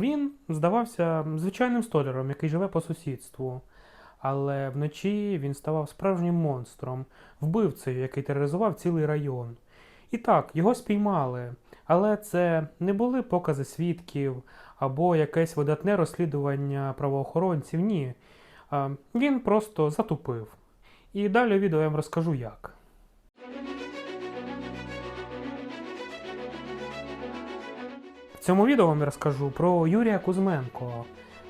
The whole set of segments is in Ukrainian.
Він здавався звичайним столяром, який живе по сусідству. Але вночі він ставав справжнім монстром, вбивцею, який тероризував цілий район. І так, його спіймали, але це не були покази свідків або якесь видатне розслідування правоохоронців. Ні. Він просто затупив. І далі відео я вам розкажу як. Цьому відео вам розкажу про Юрія Кузьменко.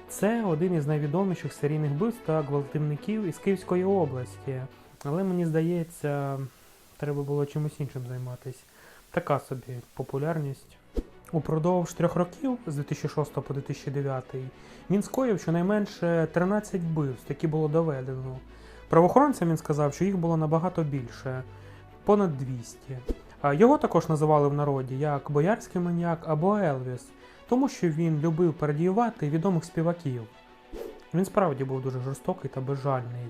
Це один із найвідоміших серійних вбивств та гвалтівників із Київської області. Але мені здається, треба було чимось іншим займатися. Така собі популярність. Упродовж трьох років з 2006 по 2009 він скоїв щонайменше 13 вбивств, які було доведено. Правоохоронцям він сказав, що їх було набагато більше понад 200. Його також називали в народі як боярський маніяк або Елвіс, тому що він любив пародіювати відомих співаків. Він справді був дуже жорстокий та безжальний.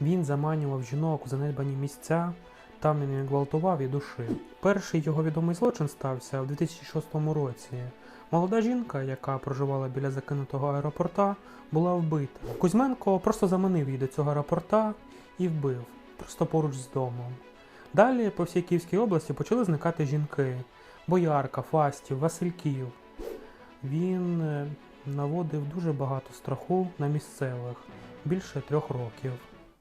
Він заманював жінок у занедбані місця, там він гвалтував і душив. Перший його відомий злочин стався в 2006 році. Молода жінка, яка проживала біля закинутого аеропорта, була вбита. Кузьменко просто заманив її до цього аеропорта і вбив, просто поруч з домом. Далі по всій Київській області почали зникати жінки: Боярка, Фастів, Васильків. Він е, наводив дуже багато страху на місцевих більше трьох років.